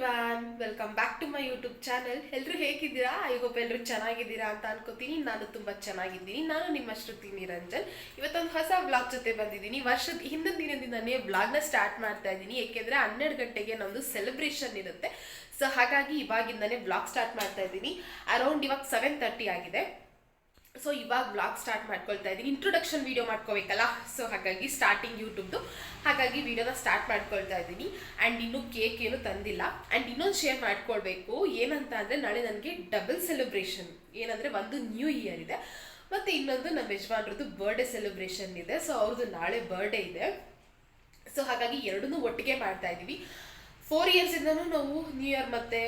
Everyone welcome back to my YouTube channel ಎಲ್ಲರೂ ಹೇಗಿದ್ದೀರಾ? I hope ಎಲ್ಲರೂ ಚೆನ್ನಾಗಿದ್ದೀರಾ ಅಂತ ಅನ್ಕೋತೀನಿ. ನಾನು ತುಂಬ ಚೆನ್ನಾಗಿದ್ದೀನಿ. ನಾನು ನಿಮ್ಮ ಶ್ರುತಿ ನಿರಂಜನ್. ಇವತ್ತೊಂದು ಹೊಸ ಬ್ಲಾಗ್ ಜೊತೆ ಬಂದಿದ್ದೀನಿ. ವರ್ಷದ ಹಿಂದಿನ ದಿನದಿಂದನೇ ಬ್ಲಾಗ್ನ ಸ್ಟಾರ್ಟ್ ಮಾಡ್ತಾ ಇದ್ದೀನಿ. ಏಕೆಂದರೆ ಹನ್ನೆರಡು ಗಂಟೆಗೆ ನಮ್ಮದು ಸೆಲೆಬ್ರೇಷನ್ ಇರುತ್ತೆ. ಸೊ ಹಾಗಾಗಿ ಇವಾಗಿಂದನೇ ಬ್ಲಾಗ್ ಸ್ಟಾರ್ಟ್ ಮಾಡ್ತಾ ಇದ್ದೀನಿ. ಅರೌಂಡ್ ಇವಾಗ ಸೆವೆನ್ ತರ್ಟಿ ಆಗಿದೆ. ಸೊ ಇವಾಗ ಬ್ಲಾಗ್ ಸ್ಟಾರ್ಟ್ ಮಾಡ್ಕೊಳ್ತಾ ಇದ್ದೀನಿ ಇಂಟ್ರೊಡಕ್ಷನ್ ವೀಡಿಯೋ ಮಾಡ್ಕೋಬೇಕಲ್ಲ? ಸೊ ಹಾಗಾಗಿ ಸ್ಟಾರ್ಟಿಂಗ್ ಯೂಟ್ಯೂಬ್ದು ಹಾಗಾಗಿ ವೀಡಿಯೋನ ಸ್ಟಾರ್ಟ್ ಮಾಡ್ಕೊಳ್ತಾ ಇದ್ದೀನಿ ಆ್ಯಂಡ್ ಇನ್ನೂ ಕೇಕ್ ಏನು ತಂದಿಲ್ಲ. ಆ್ಯಂಡ್ ಇನ್ನೊಂದು ಶೇರ್ ಮಾಡ್ಕೊಳ್ಬೇಕು. ಏನಂತ ಅಂದರೆ ನಾಳೆ ನನಗೆ ಡಬಲ್ ಸೆಲೆಬ್ರೇಷನ್ ಏನಂದರೆ ಒಂದು ನ್ಯೂ ಇಯರ್ ಇದೆ. ಮತ್ತು ಇನ್ನೊಂದು ನಮ್ಮ ಯಜಮಾನ್ರದ್ದು ಬರ್ಡೇ ಸೆಲೆಬ್ರೇಷನ್ ಇದೆ. ಸೊ ಅವ್ರದ್ದು ನಾಳೆ ಬರ್ಡೇ ಇದೆ. ಸೊ ಹಾಗಾಗಿ ಎರಡನ್ನೂ ಒಟ್ಟಿಗೆ ಮಾಡ್ತಾ ಇದ್ದೀವಿ ಫೋರ್ ಇಯರ್ಸಿಂದನೂ ನಾವು ನ್ಯೂ ಇಯರ್ ಮತ್ತೆ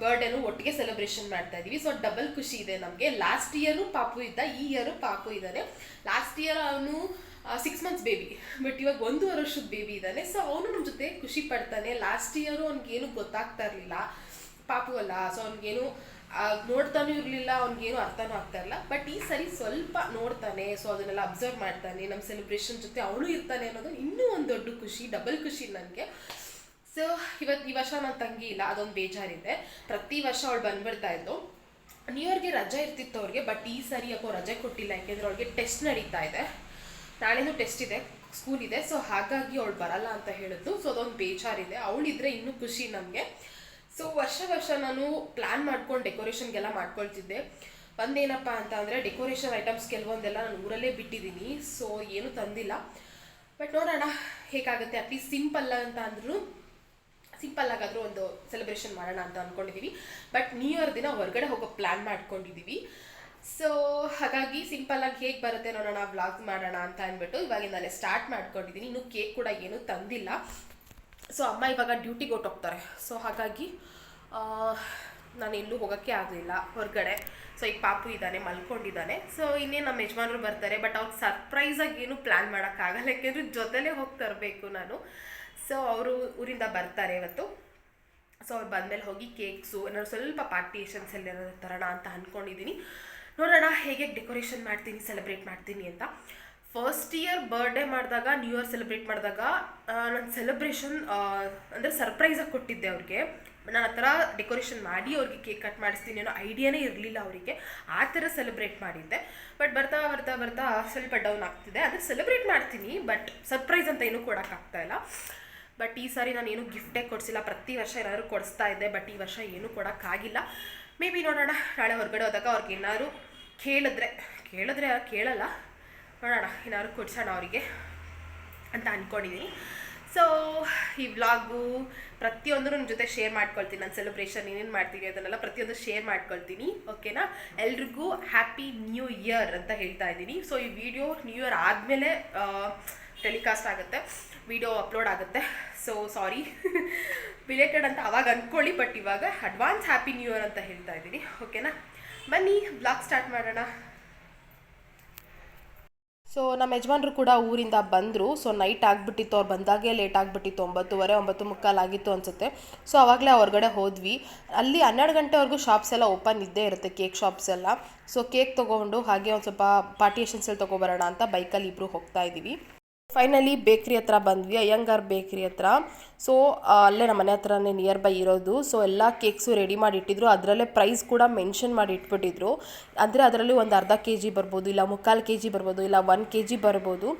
ಬರ್ಡೇನು ಒಟ್ಟಿಗೆ ಸೆಲೆಬ್ರೇಷನ್ ಮಾಡ್ತಾ ಇದೀವಿ ಸೊ ಡಬಲ್ ಖುಷಿ ಇದೆ ನಮಗೆ. ಲಾಸ್ಟ್ ಇಯರು ಪಾಪು ಇದ್ದ, ಈ ಇಯರು ಪಾಪು ಇದ್ದಾನೆ. ಲಾಸ್ಟ್ ಇಯರ್ ಅವನು ಸಿಕ್ಸ್ ಮಂತ್ಸ್ ಬೇಬಿ ಬಟ್ ಇವಾಗ ಒಂದು ವರ್ಷದ ಬೇಬಿ ಇದ್ದಾನೆ. ಸೊ ಅವನು ನಮ್ಮ ಜೊತೆ ಖುಷಿ ಪಡ್ತಾನೆ. ಲಾಸ್ಟ್ ಇಯರು ಅವ್ನಿಗೇನು ಗೊತ್ತಾಗ್ತಾ ಇರಲಿಲ್ಲ. ಪಾಪು ಅಲ್ಲ. ಸೊ ಅವ್ನಿಗೇನು ನೋಡ್ತಾನೂ ಇರಲಿಲ್ಲ. ಅವ್ನಿಗೇನು ಅರ್ಥನೂ ಆಗ್ತಾ ಇರಲಿಲ್ಲ. ಬಟ್ ಈ ಸರಿ ಸ್ವಲ್ಪ ನೋಡ್ತಾನೆ. ಸೊ ಅದನ್ನೆಲ್ಲ ಅಬ್ಸರ್ವ್ ಮಾಡ್ತಾನೆ. ನಮ್ಮ ಸೆಲೆಬ್ರೇಷನ್ ಜೊತೆ ಅವನು ಇರ್ತಾನೆ ಅನ್ನೋದು ಇನ್ನೂ ಒಂದು ದೊಡ್ಡ ಖುಷಿ ಡಬಲ್ ಖುಷಿ ನನಗೆ. ಸೊ ಇವತ್ತು ಈ ವರ್ಷ ನನ್ನ ತಂಗಿ ಇಲ್ಲ, ಅದೊಂದು ಬೇಜಾರಿದೆ. ಪ್ರತಿ ವರ್ಷ ಅವಳು ಬಂದ್ಬಿಡ್ತಾ ಇದ್ದು ನ್ಯೂ ಇಯರ್ಗೆ ರಜೆ ಇರ್ತಿತ್ತು ಅವ್ರಿಗೆ ಬಟ್ ಈ ಸರಿ ಯಾಕೋ ರಜೆ ಕೊಟ್ಟಿಲ್ಲ, ಯಾಕೆಂದ್ರೆ ಅವ್ಳಿಗೆ ಟೆಸ್ಟ್ ನಡೀತಾ ಇದೆ. ನಾಳೆನೂ ಟೆಸ್ಟ್ ಇದೆ ಸ್ಕೂಲ್ ಇದೆ ಸೊ ಹಾಗಾಗಿ ಅವಳು ಬರಲ್ಲ ಅಂತ ಹೇಳಿದ್ದು ಸೊ ಅದೊಂದು ಬೇಜಾರಿದೆ. ಅವಳಿದ್ರೆ ಇನ್ನೂ ಖುಷಿ ನಮಗೆ. ಸೊ ವರ್ಷ ವರ್ಷ ನಾನು ಪ್ಲ್ಯಾನ್ ಮಾಡ್ಕೊಂಡು ಡೆಕೋರೇಷನ್ಗೆಲ್ಲ ಮಾಡ್ಕೊಳ್ತಿದ್ದೆ. ಒಂದೇನಪ್ಪ ಅಂತ ಅಂದರೆ ಡೆಕೋರೇಷನ್ ಐಟಮ್ಸ್ ಕೆಲವೊಂದೆಲ್ಲ ನಾನು ಊರಲ್ಲೇ ಬಿಟ್ಟಿದ್ದೀನಿ ಸೊ ಏನೂ ತಂದಿಲ್ಲ. ಬಟ್ ನೋಡೋಣ, ಹೇಗಾಗುತ್ತೆ? ಅಟ್ಲೀಸ್ಟ್ ಸಿಂಪಲ್ ಅಂತ ಅಂದ್ರೂ ಸಿಂಪಲ್ ಆಗಾದರೂ ಒಂದು ಸೆಲೆಬ್ರೇಷನ್ ಮಾಡೋಣ ಅಂತ ಅಂದ್ಕೊಂಡಿದ್ದೀವಿ ಬಟ್ ನ್ಯೂ ಇಯರ್ ದಿನ ಹೊರಗಡೆ ಹೋಗೋ ಪ್ಲ್ಯಾನ್ ಮಾಡ್ಕೊಂಡಿದ್ದೀವಿ ಸೊ ಹಾಗಾಗಿ ಸಿಂಪಲ್ ಆಗಿ ಹೇಗೆ ಬರುತ್ತೆ ನೋಡೋಣ ವ್ಲಾಗ್ ಮಾಡೋಣ ಅಂತ ಅಂದ್ಬಿಟ್ಟು ಇವಾಗಿಂದಲೇ ಸ್ಟಾರ್ಟ್ ಮಾಡ್ಕೊಂಡಿದ್ದೀನಿ ಇನ್ನೂ ಕೇಕ್ ಕೂಡ ಏನೂ ತಂದಿಲ್ಲ. ಸೊ ಅಮ್ಮ ಇವಾಗ ಡ್ಯೂಟಿಗೆ ಹೊಟ್ಟೋಗ್ತಾರೆ ಸೊ ಹಾಗಾಗಿ ನಾನು ಎಲ್ಲೂ ಹೋಗೋಕ್ಕೆ ಆಗಲಿಲ್ಲ ಹೊರಗಡೆ. ಸೊ ಈಗ ಪಾಪು ಇದ್ದಾನೆ, ಮಲ್ಕೊಂಡಿದ್ದಾನೆ. ಸೊ ಇನ್ನೇ ನಮ್ಮ ಯಜಮಾನರು ಬರ್ತಾರೆ ಬಟ್ ಅವ್ರಿಗೆ ಸರ್ಪ್ರೈಸಾಗಿ ಏನು ಪ್ಲ್ಯಾನ್ ಮಾಡೋಕ್ಕಾಗಲ್ಲ. ಯಾಕೆಂದ್ರೆ ಜೊತೆಲೇ ಹೋಗಿ ತರಬೇಕು ನಾನು. ಸೊ ಅವರು ಊರಿಂದ ಬರ್ತಾರೆ ಇವತ್ತು. ಸೊ ಅವ್ರು ಬಂದಮೇಲೆ ಹೋಗಿ ಕೇಕ್ಸು ನಾನು ಸ್ವಲ್ಪ ಪಾರ್ಟಿಷನ್ಸ್ ಎಲ್ಲ ತರೋಣ ಅಂತ ಅಂದ್ಕೊಂಡಿದ್ದೀನಿ ನೋಡೋಣ ಹೇಗೆ ಡೆಕೋರೇಷನ್ ಮಾಡ್ತೀನಿ ಸೆಲೆಬ್ರೇಟ್ ಮಾಡ್ತೀನಿ ಅಂತ. ಫಸ್ಟ್ ಇಯರ್ ಬರ್ಡೇ ಮಾಡಿದಾಗ ನ್ಯೂ ಇಯರ್ ಸೆಲೆಬ್ರೇಟ್ ಮಾಡಿದಾಗ ನಾನು ಸೆಲೆಬ್ರೇಷನ್ ಅಂದರೆ ಸರ್ಪ್ರೈಸಾಗಿ ಕೊಟ್ಟಿದ್ದೆ ಅವ್ರಿಗೆ. ನಾನು ಆ ಥರ ಡೆಕೋರೇಷನ್ ಮಾಡಿ ಅವ್ರಿಗೆ ಕೇಕ್ ಕಟ್ ಮಾಡಿಸ್ತೀನಿ ಅನ್ನೋ ಐಡಿಯಾನೇ ಇರಲಿಲ್ಲ ಅವರಿಗೆ. ಆ ಥರ ಸೆಲೆಬ್ರೇಟ್ ಮಾಡಿದ್ದೆ. ಬಟ್ ಬರ್ತಾ ಬರ್ತಾ ಬರ್ತಾ ಸ್ವಲ್ಪ ಡೌನ್ ಆಗ್ತಿದೆ. ಅದಕ್ಕೆ ಸೆಲೆಬ್ರೇಟ್ ಮಾಡ್ತೀನಿ ಬಟ್ ಸರ್ಪ್ರೈಸ್ ಅಂತ ಏನೂ ಕೊಡೋಕ್ಕಾಗ್ತಾ ಇಲ್ಲ. ಬಟ್ ಈ ಸಾರಿ ನಾನು ಏನು ಗಿಫ್ಟೇ ಕೊಡಿಸಿಲ್ಲ. ಪ್ರತಿ ವರ್ಷ ಏನಾದ್ರು ಕೊಡಿಸ್ತಾ ಇದ್ದೆ ಬಟ್ ಈ ವರ್ಷ ಏನೂ ಕೊಡೋಕ್ಕಾಗಿಲ್ಲ. ಮೇ ಬಿ ನೋಡೋಣ. ನಾಳೆ ಹೊರಗಡೆ ಹೋದಾಗ ಅವ್ರಿಗೆ ಏನಾದ್ರು ಕೇಳಿದ್ರೆ ಕೇಳಿದ್ರೆ ಕೇಳಲ್ಲ. ನೋಡೋಣ, ಏನಾದ್ರು ಕೊಡ್ಸೋಣ ಅವರಿಗೆ ಅಂತ ಅಂದ್ಕೊಂಡಿದ್ದೀನಿ ಸೊ ಈ ವ್ಲಾಗು ಪ್ರತಿಯೊಂದು ನನ್ನ ಜೊತೆ ಶೇರ್ ಮಾಡ್ಕೊಳ್ತೀನಿ. ನಾನು ಸೆಲೆಬ್ರೇಷನ್ ಏನೇನು ಮಾಡ್ತೀನಿ ಅದನ್ನೆಲ್ಲ ಪ್ರತಿಯೊಂದು ಶೇರ್ ಮಾಡ್ಕೊಳ್ತೀನಿ. ಓಕೆನಾ ಎಲ್ರಿಗೂ ಹ್ಯಾಪಿ ನ್ಯೂ ಇಯರ್ ಅಂತ ಹೇಳ್ತಾ ಇದ್ದೀನಿ. ಸೊ ಈ ವಿಡಿಯೋ ನ್ಯೂ ಇಯರ್ ಆದಮೇಲೆ ಟೆಲಿಕಾಸ್ಟ್ ಆಗುತ್ತೆ ವಿಡಿಯೋ ಅಪ್ಲೋಡ್ ಆಗುತ್ತೆ. ಸೊ ಸಾರಿ ರಿಲೇಟೆಡ್ ಅಂತ ಅವಾಗ ಅಂದ್ಕೊಳ್ಳಿ ಬಟ್ ಇವಾಗ ಅಡ್ವಾನ್ಸ್ ಹ್ಯಾಪಿ ನ್ಯೂ ಇಯರ್ ಅಂತ ಹೇಳ್ತಾ ಇದ್ದೀನಿ. ಓಕೆನಾ ಬನ್ನಿ ಬ್ಲಾಗ್ ಸ್ಟಾರ್ಟ್ ಮಾಡೋಣ. ಸೊ ನಮ್ಮ ಯಜಮಾನ್ರು ಕೂಡ ಊರಿಂದ ಬಂದರು. ಸೊ ನೈಟ್ ಆಗಿಬಿಟ್ಟಿತ್ತು, ಅವ್ರು ಬಂದಾಗೆ ಲೇಟ್ ಆಗಿಬಿಟ್ಟಿತ್ತು, ಒಂಬತ್ತುವರೆ ಒಂಬತ್ತು ಮುಕ್ಕಾಲು ಆಗಿತ್ತು ಅನಿಸುತ್ತೆ. ಸೊ ಆವಾಗಲೇ ಹೊರಗಡೆ ಹೋದ್ವಿ. ಅಲ್ಲಿ ಹನ್ನೆರಡು ಗಂಟೆವರೆಗೂ ಶಾಪ್ಸ್ ಎಲ್ಲ ಓಪನ್ ಇದ್ದೇ ಇರುತ್ತೆ ಕೇಕ್ ಶಾಪ್ಸ್ ಎಲ್ಲ. ಸೊ ಕೇಕ್ ತೊಗೊಂಡು ಹಾಗೆ ಒಂದು ಸ್ವಲ್ಪ ಪಾರ್ಟಿಯೇಷನ್ಸಲ್ಲಿ ತೊಗೊಬರೋಣ ಅಂತ ಬೈಕಲ್ಲಿ ಇಬ್ಬರು ಹೋಗ್ತಾ ಇದ್ದೀವಿ. ಫೈನಲಿ ಬೇಕ್ರಿ ಹತ್ರ ಬಂದ್ವಿ, ಅಯ್ಯಂಗಾರ್ ಬೇಕ್ರಿ ಹತ್ರ. ಸೊ ಅಲ್ಲೇ ನಮ್ಮ ಮನೆ ಹತ್ರನೇ ನಿಯರ್ ಬೈ ಇರೋದು. ಸೊ ಎಲ್ಲ ಕೇಕ್ಸು ರೆಡಿ ಮಾಡಿ ಇಟ್ಟಿದ್ರು ಅದರಲ್ಲೇ ಪ್ರೈಸ್ ಕೂಡ ಮೆನ್ಷನ್ ಮಾಡಿ ಇಟ್ಬಿಟ್ಟಿದ್ರು ಅಂದರೆ ಅದರಲ್ಲಿ ಒಂದು ಅರ್ಧ ಕೆ ಜಿ ಬರ್ಬೋದು, ಇಲ್ಲ ಮುಕ್ಕಾಲು ಕೆ ಜಿ ಬರ್ಬೋದು, ಇಲ್ಲ ಒನ್ ಕೆ ಜಿ ಬರ್ಬೋದು.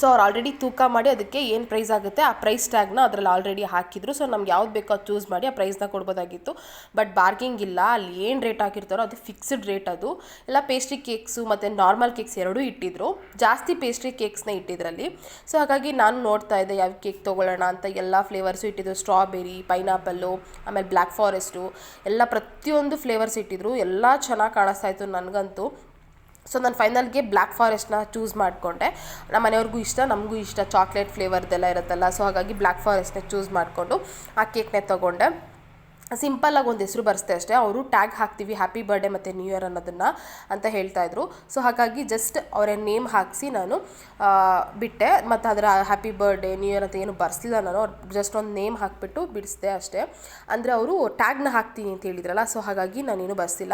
ಸೊ ಅವ್ರು ಆಲ್ರೆಡಿ ತೂಕ ಮಾಡಿ ಅದಕ್ಕೆ ಏನು ಪ್ರೈಸ್ ಆಗುತ್ತೆ, ಆ ಪ್ರೈಸ್ ಟ್ಯಾಗ್ನ ಅದರಲ್ಲಿ ಆಲ್ರೆಡಿ ಹಾಕಿದ್ರು. ಸೊ ನಮ್ಗೆ ಯಾವ್ದು ಬೇಕೋ ಅದು ಚೂಸ್ ಮಾಡಿ ಆ ಪ್ರೈಸ್ನ ಕೊಡ್ಬೋದಾಗಿತ್ತು. ಬಟ್ ಬಾರ್ಗಿಂಗ್ ಇಲ್ಲ, ಅಲ್ಲಿ ಏನು ರೇಟ್ ಹಾಕಿರ್ತಾರೋ ಅದು ಫಿಕ್ಸ್ಡ್ ರೇಟ್ ಅದು. ಎಲ್ಲ ಪೇಸ್ಟ್ರಿ ಕೇಕ್ಸು ಮತ್ತು ನಾರ್ಮಲ್ ಕೇಕ್ಸ್ ಎರಡೂ ಇಟ್ಟಿದ್ರು. ಜಾಸ್ತಿ ಪೇಸ್ಟ್ರಿ ಕೇಕ್ಸ್ನ ಇಟ್ಟಿದ್ರಲ್ಲಿ. ಸೊ ಹಾಗಾಗಿ ನಾನು ನೋಡ್ತಾ ಇದ್ದೆ, ಯಾವ ಕೇಕ್ ತೊಗೊಳ್ಳೋಣ ಅಂತ ಎಲ್ಲ ಫ್ಲೇವರ್ಸು ಇಟ್ಟಿದ್ರು. ಸ್ಟ್ರಾಬೆರಿ ಪೈನಾಪಲ್ಲು ಆಮೇಲೆ ಬ್ಲ್ಯಾಕ್ ಫಾರೆಸ್ಟು ಎಲ್ಲ ಪ್ರತಿಯೊಂದು ಫ್ಲೇವರ್ಸ್ ಇಟ್ಟಿದ್ರು. ಎಲ್ಲ ಚೆನ್ನಾಗಿ ಕಾಣಿಸ್ತಾ ಇತ್ತು ನನಗಂತೂ. ಸೊ ನಾನು ಫೈನಲ್ಗೆ ಬ್ಲ್ಯಾಕ್ ಫಾರೆಸ್ಟ್ನ ಚೂಸ್ ಮಾಡಿಕೊಂಡೆ. ನಮ್ಮ ಮನೆಯವ್ರಿಗೂ ಇಷ್ಟ, ನಮಗೂ ಇಷ್ಟ. ಚಾಕ್ಲೇಟ್ ಫ್ಲೇವರ್ದೆಲ್ಲ ಇರುತ್ತಲ್ಲ ಸೊ ಹಾಗಾಗಿ ಬ್ಲ್ಯಾಕ್ ಫಾರೆಸ್ಟ್ನ ಚೂಸ್ ಮಾಡಿಕೊಂಡು ಆ ಕೇಕ್ನೆ ತೊಗೊಂಡೆ. ಸಿಂಪಲ್ಲಾಗಿ ಒಂದು ಹೆಸರು ಬರೆಸ್ದೆ ಅಷ್ಟೇ. ಅವರು ಟ್ಯಾಗ್ ಹಾಕ್ತೀವಿ ಹ್ಯಾಪಿ ಬರ್ಡೇ ಮತ್ತು ನ್ಯೂ ಇಯರ್ ಅನ್ನೋದನ್ನು ಅಂತ ಹೇಳ್ತಾಯಿದ್ರು ಸೊ ಹಾಗಾಗಿ ಜಸ್ಟ್ ಅವರ ನೇಮ್ ಹಾಕಿಸಿ ನಾನು ಬಿಟ್ಟೆ. ಮತ್ತು ಅದರ ಹ್ಯಾಪಿ ಬರ್ಡೇ ನ್ಯೂ ಇಯರ್ ಅಂತ ಏನು ಬರೆಸಲಿಲ್ಲ ನಾನು. ಅವ್ರು ಜಸ್ಟ್ ಒಂದು ನೇಮ್ ಹಾಕಿಬಿಟ್ಟು ಬಿಡಿಸ್ದೆ ಅಷ್ಟೇ. ಅಂದರೆ ಅವರು ಟ್ಯಾಗ್ನ ಹಾಕ್ತೀನಿ ಅಂತ ಹೇಳಿದ್ರಲ್ಲ ಸೊ ಹಾಗಾಗಿ ನಾನೇನು ಬರೆಸಿಲ್ಲ.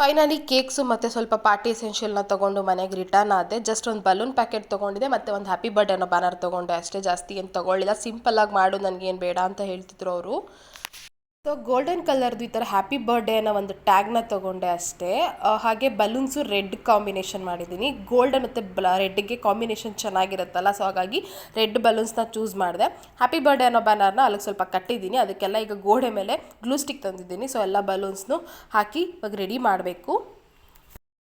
ಫೈನಲಿ ಕೇಕ್ಸು ಮತ್ತು ಸ್ವಲ್ಪ ಪಾರ್ಟಿ ಎಸೆನ್ಷಿಯಲ್ನ ತೊಗೊಂಡು ಮನೆಗೆ ರಿಟರ್ನ್ ಆದೆ. ಜಸ್ಟ್ ಒಂದು ಬಲೂನ್ ಪ್ಯಾಕೆಟ್ ತೊಗೊಂಡಿದೆ, ಮತ್ತು ಒಂದು ಹ್ಯಾಪಿ ಬರ್ಡೇ ಅನ್ನೋ ಬ್ಯಾನರ್ ತೊಗೊಂಡೆ ಅಷ್ಟೇ. ಜಾಸ್ತಿ ಏನು ತೊಗೊಳ್ಳಿಲ್ಲ. ಸಿಂಪಲ್ಲಾಗಿ ಮಾಡು, ನನಗೇನು ಬೇಡ ಅಂತ ಹೇಳ್ತಿದ್ರು ಅವರು. ಸೊ ಗೋಲ್ಡನ್ ಕಲರ್ದು ಈ ಥರ ಹ್ಯಾಪಿ ಬರ್ಡೇ ಅನ್ನೋ ಒಂದು ಟ್ಯಾಗ್ನ ತೊಗೊಂಡೆ ಅಷ್ಟೇ. ಹಾಗೆ ಬಲೂನ್ಸು ರೆಡ್ ಕಾಂಬಿನೇಷನ್ ಮಾಡಿದ್ದೀನಿ. ಗೋಲ್ಡ್ ಮತ್ತು ಬ್ಲ ರೆಡ್ಗೆ ಕಾಂಬಿನೇಷನ್ ಚೆನ್ನಾಗಿರುತ್ತಲ್ಲ ಸೊ ಹಾಗಾಗಿ ರೆಡ್ ಬಲೂನ್ಸ್ನ ಚೂಸ್ ಮಾಡಿದೆ. ಹ್ಯಾಪಿ ಬರ್ಡೇ ಅನ್ನೋ ಬ್ಯಾನರ್ನ ಅಲ್ಲಿಗೆ ಸ್ವಲ್ಪ ಕಟ್ಟಿದ್ದೀನಿ. ಅದಕ್ಕೆಲ್ಲ ಈಗ ಗೋಡೆ ಮೇಲೆ ಗ್ಲೂ ಸ್ಟಿಕ್ ತಂದಿದ್ದೀನಿ. ಸೊ ಎಲ್ಲ ಬಲೂನ್ಸ್ನು ಹಾಕಿ ಇವಾಗ ರೆಡಿ ಮಾಡಬೇಕು.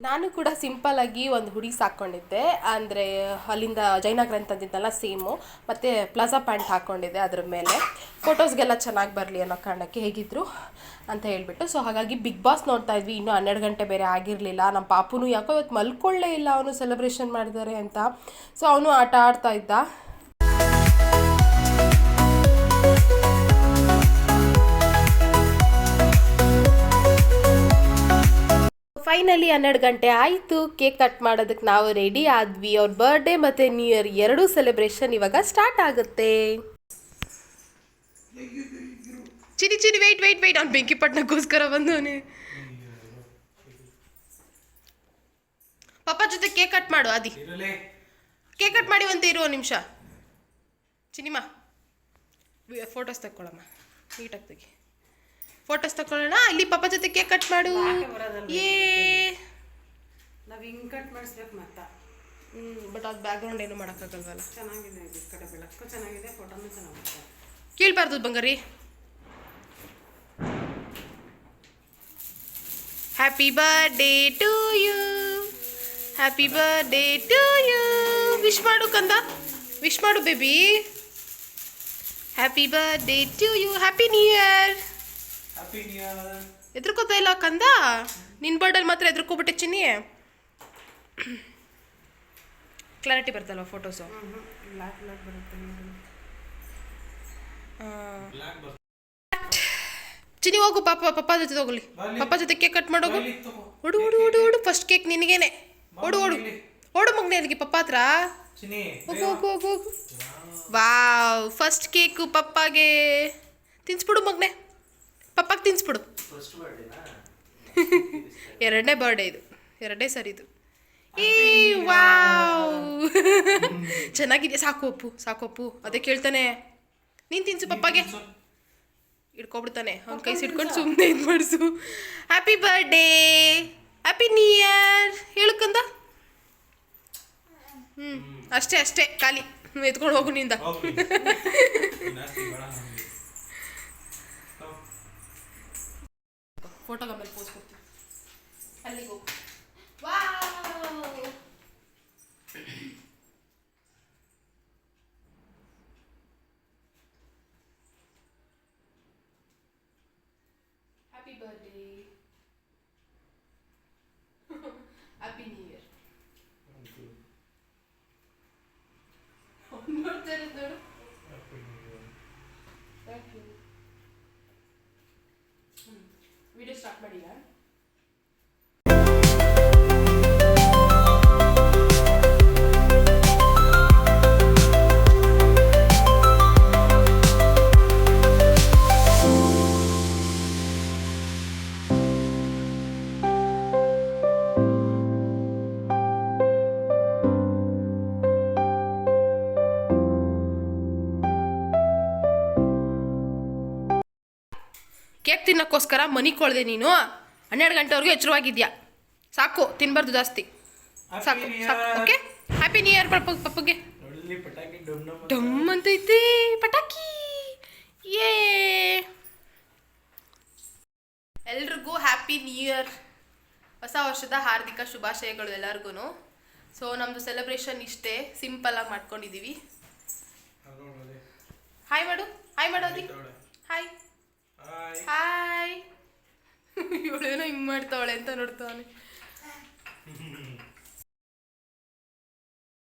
ನಾನು ಕೂಡ ಸಿಂಪಲ್ ಆಗಿ ಒಂದು ಹುಡಿ ಸಾಕೊಂಡಿದ್ದೆ ಅಂದರೆ ಅಲ್ಲಿಂದ ಜೈನಗರ ಅಂತ ಸೇಮು ಮತ್ತು ಪ್ಲಾಜಾ ಪ್ಯಾಂಟ್ ಹಾಕ್ಕೊಂಡಿದ್ದೆ ಅದ್ರ ಮೇಲೆ. ಫೋಟೋಸ್ಗೆಲ್ಲ ಚೆನ್ನಾಗಿ ಬರಲಿ ಅನ್ನೋ ಕಾರಣಕ್ಕೆ ಹೇಗಿದ್ರು ಅಂತ ಹೇಳ್ಬಿಟ್ಟು. ಸೊ ಹಾಗಾಗಿ ಬಿಗ್ ಬಾಸ್ ನೋಡ್ತಾ ಇದ್ವಿ. ಇನ್ನೂ ಹನ್ನೆರಡು ಗಂಟೆ ಬೇರೆ ಆಗಿರಲಿಲ್ಲ. ನಮ್ಮ ಪಾಪುನು ಯಾಕೋ ಇವತ್ತು ಮಲ್ಕೊಳ್ಳೇ ಇಲ್ಲ. ಅವನು ಸೆಲೆಬ್ರೇಷನ್ ಮಾಡಿದ್ದಾರೆ ಅಂತ. ಸೊ ಅವನು ಆಟ ಆಡ್ತಾ ಇದ್ದ. ಫೈನಲಿ ಹನ್ನೆರಡು ಗಂಟೆ ಆಯಿತು ಕೇಕ್ ಕಟ್ ಮಾಡೋದಕ್ಕೆ ನಾವು ರೆಡಿ ಆದ್ವಿ. ಅವ್ರ ಬರ್ಡೇ ಮತ್ತು ನ್ಯೂ ಇಯರ್ ಎರಡೂ ಸೆಲೆಬ್ರೇಷನ್ ಇವಾಗ ಸ್ಟಾರ್ಟ್ ಆಗುತ್ತೆ. ಚಿರಿ ಚಿರಿ ವೆಯ್ಟ್ ವೆಯ್ಟ್ ವೆಯ್ಟ್ ಅವ್ನು ಬೆಂಕಿ ಪಟ್ಟಣಕ್ಕೋಸ್ಕರ ಬಂದವನೇ. ಪಪ್ಪ ಜೊತೆ ಕೇಕ್ ಕಟ್ ಮಾಡು ಆದಿ. ಕೇಕ್ ಕಟ್ ಮಾಡಿ ಅಂತ ಇರುವ ನಿಮಿಷ. ಚಿನಿಮಾ ಫೋಟೋಸ್ ತಕ್ಕೊಳ್ಳಮ್ಮ ನೀಟಾಗಿ ತೆಗಿ. ಫೋಟೋಸ್ ತಗೊಳ್ಳೋಣ ಇಲ್ಲಿ ಪಾಪ ಜೊತೆ ಕೇಕ್ ಕಟ್ ಮಾಡು. ಏ. ನಾವು ಹಿಂಗ್ ಕಟ್ ಮಾಡಿಸ್ಬೇಕು ಮತ್ತ. ಬಟ್ ಅದು ಬ್ಯಾಕ್ಗ್ರೌಂಡ್ ಏನು ಮಾಡೋಕ್ಕಾಗಲ್ವಲ್ಲ. ಚೆನ್ನಾಗಿದೆ ಈ ಕಡೆ ಬೆಳಕು ಚೆನ್ನಾಗಿದೆ ಫೋಟೋನು ಚೆನ್ನಾಗಿದೆ. ಕೇಳ್ಬಾರ್ದು ಬಂಗಾರಿ. Happy birthday to you happy birthday to you wish ಮಾಡು ಕಂದ. ವಿಶ್ ಮಾಡು baby happy birthday to you happy new year ಎದ್ರಕೋತಾ ಇಲ್ಲ ಕಂದ? ನಿನ್ನ ಬರ್ಡಲ್ಲಿ ಮಾತ್ರ ಎದ್ರಕೋಬಿಟ್ಟೆ ಚಿನ್ನಿ. ಕ್ಲಾರಿಟಿ ಬರ್ತಲ್ವ ಫೋಟೋಸು ಚಿನ್ನಿ ಹೋಗು ಪಾಪ ಪಪ್ಪ ಜೊತೆ ಹೋಗ್ಲಿ. ಪಪ್ಪ ಜೊತೆ ಕೇಕ್ ಕಟ್ ಮಾಡೋಗು. ಓಡು ಓಡು ಓಡು ಓಡು ಫಸ್ಟ್ ಕೇಕ್ ನಿನಗೇನೆ. ಓಡು ಓಡು. ಓಡು ಮಗ್ನೆ ಅದಕ್ಕೆ ಪಪ್ಪ ಹತ್ರ. ಚಿನಿ ಹೋಗು ಹೋಗು ಹೋಗು ಹೋಗು. ವಾವ್ ಫಸ್ಟ್ ಕೇಕು ಪಪ್ಪಾಗೆ. ತಿನ್ಸ್ಬಿಡು ಮಗನೆ. ಪಪ್ಪಾಗೆ ತಿನ್ಸ್ಬಿಡು. ಎರಡನೇ ಬರ್ಡೇ ಇದು. ಎರಡನೇ ಸರಿ ಇದು. ಈ ವಾವ್. ಚೆನ್ನಾಗಿದೆ ಸಾಕು ಅಪ್ಪು ಸಾಕು ಅಪ್ಪು. ಅದೇ ಕೇಳ್ತಾನೆ. ನೀನು ತಿನ್ಸು ಪಪ್ಪಾಗೆ. ಇಟ್ಕೊಬಿಡ್ತಾನೆ. ಅವ್ನ ಕೈ ಸಿಡ್ಕೊಂಡು ಸುಮ್ಮನೆ ಇದು ಮಾಡಿಸು. Happy birthday happy new year ಹೇಳಕ್ಕಂದ? ಹ್ಞೂ ಅಷ್ಟೇ ಅಷ್ಟೇ. ಖಾಲಿ. ಎತ್ಕೊಂಡು ಹೋಗು ನಿಂದ ಹೋಗ್ಲಿ ಜಾಸ್ತಿ ಬೇಡ ನಮ್ಗೆ ತಗೋ. ಫೋಟೋಗೆ ಆಮೇಲೆ ಪೋಸ್ ಕೊಡ್ತೀನಿ ಅಲ್ಲಿಗೆ ಹೋಗು wow happy birthday happy new year ನೋಡ್ತಾರೆ ನೋಡು ಥ್ಯಾಂಕ್ ಯು ವಿಡಿಯೋ ಕೇಕ್ ತಿನ್ನೋಕ್ಕೋಸ್ಕರ ಮನಿ ಕೊಳ್ದೆ ನೀನು? ಹನ್ನೆರಡು ಗಂಟೆವರೆಗೂ ಎಚ್ಚರವಾಗಿದ್ಯಾ? ಸಾಕು ತಿನ್ಬಾರ್ದು ಜಾಸ್ತಿ. ಸಾಕು ಸಾಕು ಓಕೆ ಹ್ಯಾಪಿ ನ್ಯೂ ಇಯರ್ ಪಪ್ಪ ಪಪ್ಪಗೆ. ಡಮ್ ಡಮ್ ಅಂತ. ಡಮ್ ಅಂತೈತಿ ಪಟಾಕಿ. ಯೇ. ಎಲ್ರಿಗೂ ಹ್ಯಾಪಿ ನ್ಯೂ ಇಯರ್ ಹೊಸ ವರ್ಷದ ಹಾರ್ದಿಕ ಶುಭಾಶಯಗಳು ಎಲ್ಲರಿಗೂ ಸೊ ನಮ್ಮದು ಸೆಲೆಬ್ರೇಷನ್ ಇಷ್ಟೇ ಸಿಂಪಲ್ಲಾಗಿ ಮಾಡ್ಕೊಂಡಿದ್ದೀವಿ ಅದ್ ನೋಡ್ರಿ. ಹಾಯ್ ಮಾಡು ಹಾಯ್ ಮಾಡೋದಿ ನೋಡು. ಹಾಯ್ ಹಾಯ್ ಹಾಯ್ ಇವಳೇನೋ ಹಿಂಗೆ ಮಾಡ್ತಾವಳೆ ಅಂತ ನೋಡ್ತಾವನೆ